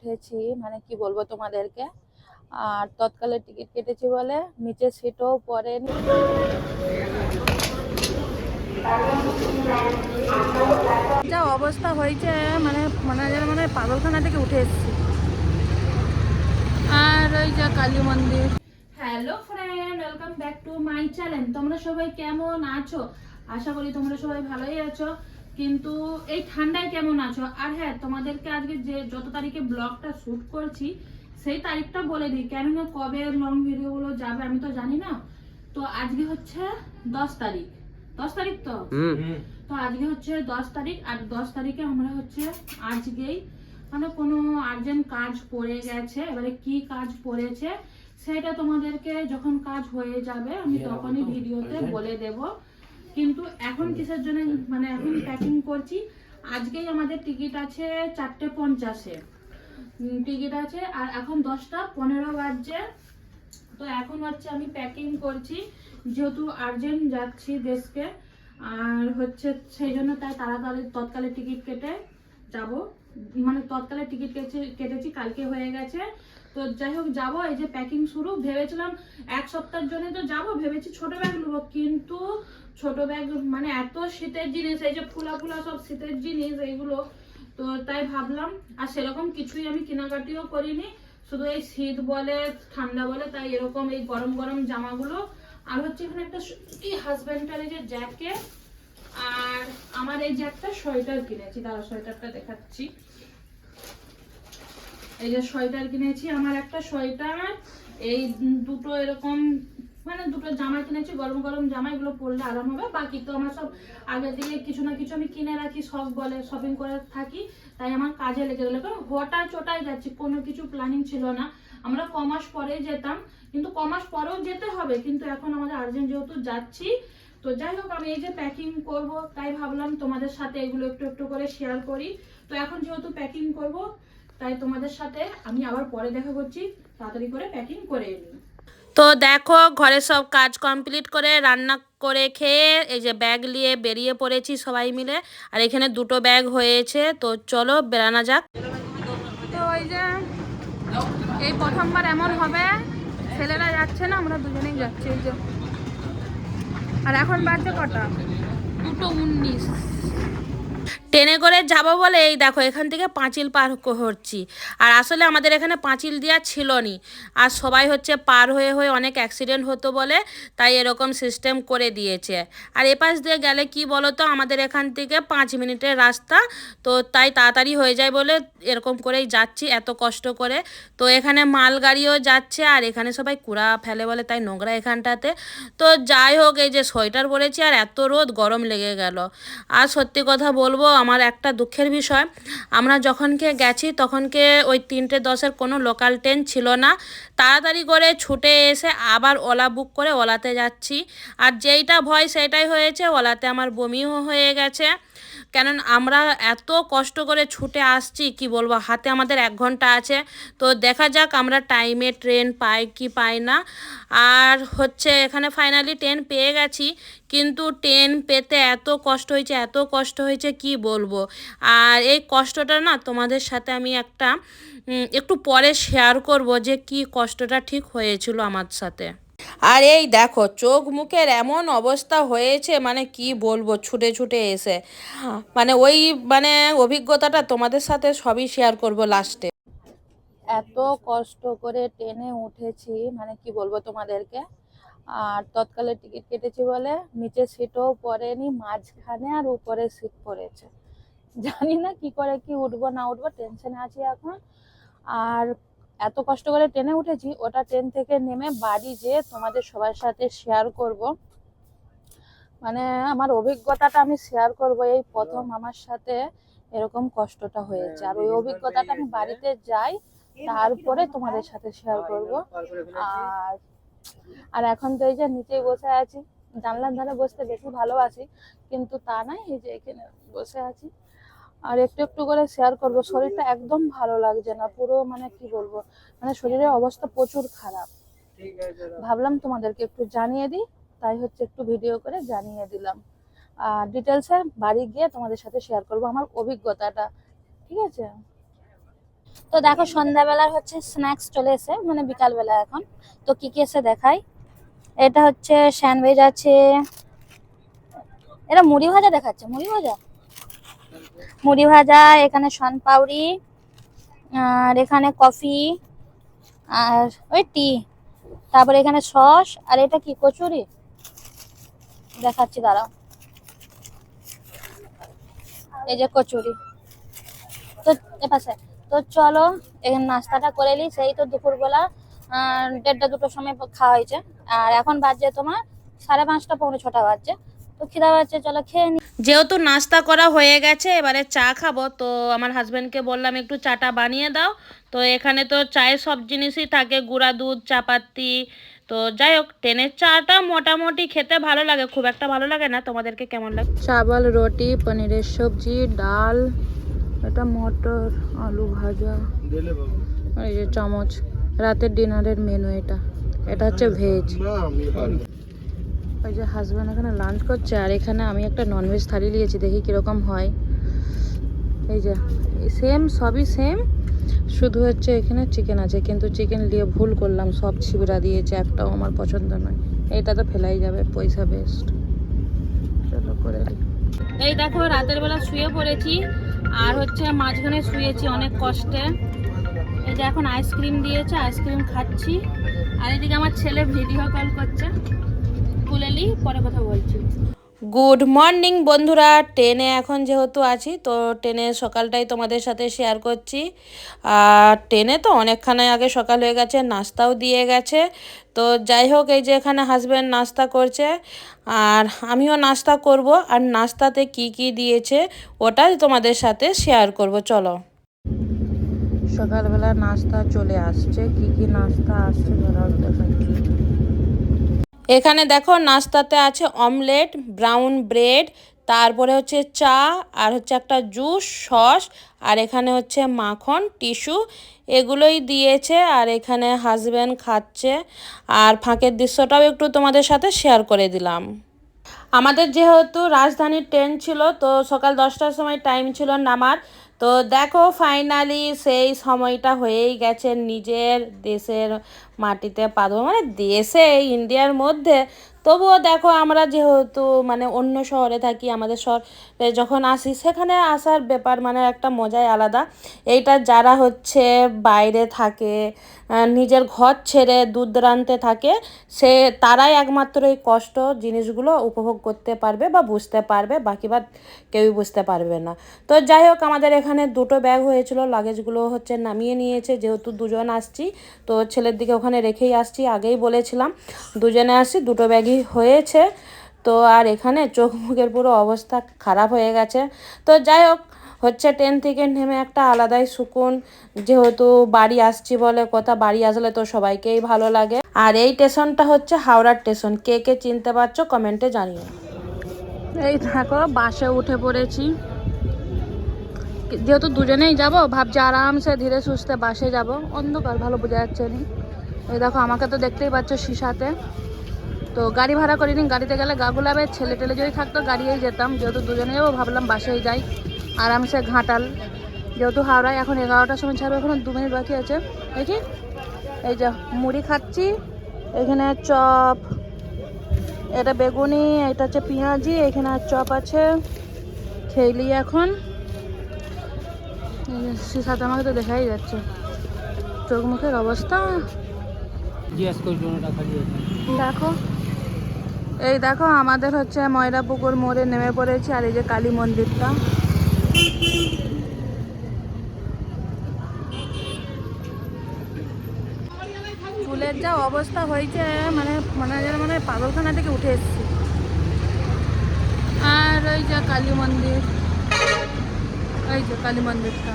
উঠেছি মানে কি বলব তোমাদেরকে? আর তৎকালে টিকিট কেটেছি বলে, নিচে সিটও পড়েনি। যা অবস্থা হয়েছে মানে মনে হয় মানে পাগলখানা থেকে উঠে এসেছি। আর ওই যা কালী মন্দির। Hello friend welcome back to my channel তোমরা সবাই কেমন আছো? আশা করি তোমরা সবাই ভালোই আছো। কিন্তু এই ঠান্ডায় কেমন আছো? আর হ্যাঁ তোমাদেরকে আজকে যে যত তারিখে ব্লগটা শুট করছি সেই তারিখটা বলে দিই। কেননা কবে লং ভিডিওগুলো যাবে আমি তো জানি না। তো আজকে হচ্ছে দশ তারিখ। দশ তারিখ তো? তো আজকে হচ্ছে দশ তারিখ আর দশ তারিখে আমরা হচ্ছে আজকেই মানে কোনো আর্জেন্ট কাজ পড়ে গেছে এবারে কি কাজ পড়েছে সেটা তোমাদেরকে যখন কাজ হয়ে যাবে আমি তখনই ভিডিওতে বলে দেব। কিন্তু এখন কিসের জন্য মানে এখন প্যাকিং করছি, আজকেই আমাদের টিকিট আছে চারটে পঞ্চাশে। টিকিট আছে, আর এখন দশটা পনেরো বাজছে। তো এখন হচ্ছে আমি প্যাকিং করছি, যেহেতু আর্জেন্ট যাচ্ছি দেশকে, আর হচ্ছে সেই জন্য তাই তাড়াতাড়ি তৎকালে টিকিট কেটে যাব। মানে তৎকালে টিকিট কেটেছি কেটেছি, কালকে হয়ে গেছে। তো যাই হোক, যাব। এই যে প্যাকিং শুরু। ভেবেছিলাম এক সপ্তাহের জন্য তো যাব। ভেবেছি ছোট ব্যাগ নেব। কিন্তু ছোট ব্যাগ মানে এত শীতের জিনিস, এই যে ফুলা ফুলা সব শীতের জিনিস, এইগুলো। তো তাই ভাবলাম, আর সেরকম কিছুই আমি কেনাকাটিও করিনি। শুধু এই শীত বলে, ঠান্ডা বলে, তাই এরকম এই গরম গরম জামাগুলো। আর হচ্ছে এখানে একটা এই হাজব্যান্ডটার এই যে জ্যাকেট আর আমার এই যে একটা সোয়েটার কিনেছি। দাঁড়া সোয়েটারটা দেখাচ্ছি। এই যে সোয়েটার কিনেছি, আমার একটা সোয়েটার, এই দুটো এরকম মানে দুটো জামা কিনেছি, গরম গরম জামা, এগুলো পরলে আরাম হবে। বাকি তো আমার সব আগে থেকে কিছু না কিছু আমি কিনে রাখি শখ বলে শপিং করে থাকি, তাই আমার কাজে লেগে গেলো। কারণ হঠাৎ চটাই যাচ্ছি, কোনো কিছু প্ল্যানিং ছিল না। আমরা কমাস পরে যেতাম, কিন্তু কমাস পরেও যেতে হবে, কিন্তু এখন আমাদের আর্জেন্ট যেহেতু যাচ্ছি, তো যাই হোক, আমি এই যে প্যাকিং করব, তাই ভাবলাম তোমাদের সাথে এগুলো একটু একটু করে শেয়ার করি। তো এখন যেহেতু প্যাকিং করব তাই তোমাদের সাথে আমি আবার পরে দেখা করছি। তাড়াতাড়ি করে প্যাকিং করে নিই তো দেখো ঘরে সব কাজ কমপ্লিট করে রান্না করে খেয়ে এই যে ব্যাগ নিয়ে বেরিয়ে পড়েছি সবাই মিলে। আর এখানে দুটো ব্যাগ হয়েছে তো চলো বেরানো যাক। তো ওই যে এই প্রথমবার এমন হবে ছেলেরা যাচ্ছে না আমরা দুজনেই যাচ্ছি এই যে। আর এখন বাজছে কটা? দুটো উনিশ। ট্রেনে করে যাব বলে, এই দেখো, এখান থেকে পাঁচিল পার করছি আর আসলে আমাদের এখানে পাঁচিল দেওয়া ছিল নি আর সবাই হচ্ছে পার হয়ে হয়ে অনেক অ্যাক্সিডেন্ট হতো বলে, তাই এরকম সিস্টেম করে দিয়েছে। আর এপাশ দিয়ে গেলে কি বলো তো আমাদের এখান থেকে পাঁচ মিনিটের রাস্তা, তো তাই তাড়াতাড়ি হয়ে যায় বলে এরকম করেই যাচ্ছি, এত কষ্ট করে। তো এখানে মালগাড়িও যাচ্ছে, আর এখানে সবাই কুড়া ফেলে বলে তাই নোংরা এখানটাতে। তো যাই হোক, এই যে সোয়েটার পরেছি, আর এত রোদ, গরম লেগে গেল। আর সত্যি কথা বলব আমার একটা দুঃখের বিষয়। আমরা যখনকে গেছি তখনকে ওই তিনটে দশের কোনো লোকাল ট্রেন ছিল না। তাড়াতাড়ি করে ছুটে এসে আবার ওলা বুক করে ওলাতে যাচ্ছি। আর যেইটা ভয়, সেটাই হয়েছে, ওলাতে আমার বমিও হয়ে গেছে। কেন আমরা এত কষ্ট করে ছুটে আসছি, কি বলব, হাতে আমাদের এক ঘণ্টা আছে। তো দেখা যাক আমরা টাইমে ট্রেন পাই কি পাই না। আর হচ্ছে এখানে ফাইনালি ট্রেন পেয়ে গেছি, কিন্তু ট্রেন পেতে এত কষ্ট হয়েছে, এত কষ্ট হয়েছে কি বলব। আর এই কষ্টটা না তোমাদের সাথে আমি একটা একটু পরে শেয়ার করব যে কি কষ্টটা ঠিক হয়েছিল আমার সাথে। আর এই দেখো, চোখ মুখের এমন অবস্থা হয়েছে মানে কি বলব, ছুটে ছুটে এসে। মানে ওই মানে অভিজ্ঞতাটা তোমাদের সাথে সবই শেয়ার করব লাস্টে এত কষ্ট করে ট্রেনে উঠেছি মানে কি বলব তোমাদেরকে? আর তৎকালে টিকিট কেটেছি বলে, নিচে সিটও পড়েনি, মাঝখানে আর উপরে সিট পড়েছে। জানি না কি করে কি উঠবো না উঠবো টেনশনে আছি এখন। আর এত কষ্ট করে ট্রেনে উঠেছি ওটা ট্রেন থেকে নেমে বাড়ি যেয়ে তোমাদের সবার সাথে শেয়ার করব। মানে আমার অভিজ্ঞতাটা আমি শেয়ার করব এই প্রথম আমার সাথে এরকম কষ্টটা হয়েছে। আর ওই অভিজ্ঞতাটা আমি বাড়িতে যাই তারপরে তোমাদের সাথে শেয়ার করব। আর আর এখন তো এই যে নিচেই বসে আছি জানলার ধারে বসতে বেশি ভালোবাসি কিন্তু তা নাই এই যে এখানে বসে আছি। আর একটু একটু করে শেয়ার করব। শরীরটা একদম ভালো লাগছে না পুরো মানে কি বলব? মানে শরীরের অবস্থা প্রচুর খারাপ। ভাবলাম তোমাদেরকে একটু জানিয়ে দিই তাই হচ্ছে একটু ভিডিও করে জানিয়ে দিলাম। আর ডিটেলসে বাড়ি গিয়ে তোমাদের সাথে শেয়ার করব আমার অভিজ্ঞতাটা ঠিক আছে? তো দেখো সন্ধ্যাবেলার হচ্ছে স্ন্যাক্স চলে এসে মানে বিকালবেলা এখন। তো কি কি এসে দেখাই? এটা হচ্ছে স্যান্ডউইচ আছে এটা মুড়ি ভাজা দেখাচ্ছে মুড়ি ভাজা? মুড়ি ভাজা, এখানে পাউরি, আর এখানে কফি, আর ওই টি। তারপরে এখানে সস, আর এটা কি, কচুরি? দেখাচ্ছি, দাঁড়াও। এই যে কচুরি। তো এপাশে তো চলো এখানে নাস্তাটা করে নিই সেই তো দুপুরবেলা দেড়টা দুটোর সময় খাওয়া হয়েছে। আর এখন বাজছে তোমার সাড়ে পাঁচটা, পৌনে ছটা বাজছে। তো খিদা বাজছে চলো খেয়ে যেহেতু নাস্তা করা হয়ে গেছে এবারে চা খাব। তো আমার হাজব্যান্ডকে বললাম একটু চাটা বানিয়ে দাও। তো এখানে তো চায়ের সব জিনিসই থাকে গুঁড়া দুধ চাপাতি। তো যাই হোক ট্রেনের চাটা মোটামুটি খেতে ভালো লাগে খুব একটা ভালো লাগে না। তোমাদেরকে কেমন লাগে চাवल রুটি পনিরের সবজি ডাল এটা মটর আলু ভাজা। এই যে চামচ রাতের ডিনারের মেনু এটা। এটা হচ্ছে ভেজ ওই যে হাজব্যান্ড এখানে লাঞ্চ করছে, আর এখানে আমি একটা ননভেজ থালি নিয়েছি, দেখি কীরকম হয়। এই যে সেম সবই সেম শুধু হচ্ছে এখানে চিকেন আছে, কিন্তু চিকেন নিয়ে ভুল করলাম, সব ছিবড়া দিয়েছে, একটাও আমার পছন্দ নয়। এটা তো ফেলাই যাবে, পয়সা বেস্ট চলো করে এই দেখো, রাতের বেলা শুয়ে পড়েছি, আর হচ্ছে মাঝখানে শুয়েছি অনেক কষ্টে। এই যে এখন আইসক্রিম দিয়েছে আইসক্রিম খাচ্ছি। আর এদিকে আমার ছেলে ভিডিও কল করছে। তুলেলি পরে কথা বলছি। গুড মর্নিং বন্ধুরা, ট্রেনে এখন যেহেতু আছি, তো ট্রেনে সকালটাই তোমাদের সাথে শেয়ার করছি। আর ট্রেনে তো অনেকখানি আগে সকাল হয়ে গেছে, নাস্তাও দিয়ে গেছে। তো যাই হোক, এই যে এখানে হাজব্যান্ড নাস্তা করছে, আর আমিও নাস্তা করব। আর নাস্তাতে কি কি দিয়েছে, ওটাই তোমাদের সাথে শেয়ার করব, চলো। সকালবেলা নাস্তা চলে আসছে, কি কি নাস্তা আসছে এখানে দেখো নাস্তাতে আছে অমলেট, ব্রাউন ব্রেড, তারপরে হচ্ছে চা, আর হচ্ছে একটা জুস, সস, আর এখানে হচ্ছে মাখন, টিস্যু, এগুলোই দিয়েছে, আর এখানে হাজব্যান্ড খাচ্ছে। আর ফাঁকের দৃশ্যটাও একটু তোমাদের সাথে শেয়ার করে দিলাম। আমাদের যেহেতু রাজধানীর ট্রেন ছিল, তো সকাল দশটার সময় টাইম ছিল নামার তো দেখো ফাইনালি সেই সময়টা হয়েই গেছে নিজের দেশের মাটিতে পাদ মানে দেশে, ইন্ডিয়ার মধ্যে তবুও দেখো আমরা যেহেতু মানে অন্য শহরে থাকি, আমাদের শহরে যখন আসি সেখানে আসার ব্যাপার মানে একটা মজাই আলাদা। এইটা যারা হচ্ছে বাইরে থাকে নিজের ঘর ছেড়ে দূর দূরান্তে থাকে, সে তারাই একমাত্র এই কষ্ট জিনিসগুলো উপভোগ করতে পারবে বা বুঝতে পারবে, বাকি বা কেউই বুঝতে পারবে না। তো যাই হোক, আমাদের এখানে দুটো ব্যাগ হয়েছিল, লাগেজগুলো হচ্ছে নামিয়ে নিয়েছে, যেহেতু দুজন আসছি, তো ছেলের দিকে ওখানে রেখেই আসছি, আগেই বলেছিলাম। দুজনে আসছি দুটো ব্যাগই হয়েছে। তো আর এখানে চোখ মুখের পুরো অবস্থা খারাপ হয়ে গেছে। তো যাই হোক, হচ্ছে ট্রেন থেকে নেমে একটা আলাদাই সুকুন। যেহেতু বাড়ি আসছি বলে কথা, বাড়ি আসলে তো সবাইকেই ভালো লাগে। আর এই স্টেশনটা হচ্ছে হাওড়ার স্টেশন। কে কে চিনতে পারছ কমেন্টে জানিও। এই দেখো, বাসে উঠে পড়েছি। যেহেতু দুজনেই যাব, ভাবছি আরামসে ধীরে সুস্থে বাসে যাব। অন্ধকার, ভালো বোঝা যাচ্ছে না। এই দেখো, আমাকে তো দেখতেই পাচ্ছ সিসাতে। তো গাড়ি ভাড়া করিনি গাড়িতে গেলে গা গুলাবে ছেলে টেলে যদি থাকতো গাড়িয়েই যেতাম। যেহেতু দুজনে যাব ভাবলাম বাসেই যাই। আরামসে ঘাটাল। যেহেতু হাওড়ায় এখন এগারোটার সময় ছাড়বে এখন দু মিনিট বাকি আছে। দেখি এই যে মুড়ি খাচ্ছি। এখানে চপ এটা বেগুনি এটা হচ্ছে পেঁয়াজি এখানে আর চপ আছে। খেলি এখন। সাথে আমাকে তো দেখাই যাচ্ছে। চোখ মুখের অবস্থা। দেখো। এই দেখো, আমাদের হচ্ছে ময়রা পুকুর মোড়ে নেমে পড়েছে আর এই যে কালী মন্দিরটা। চুলের যা অবস্থা হয়েছে মানে মনে যেন মানে পাগলখানা থেকে উঠে এসেছি। আর ওই যে কালী মন্দির, ওই যে কালী মন্দিরটা।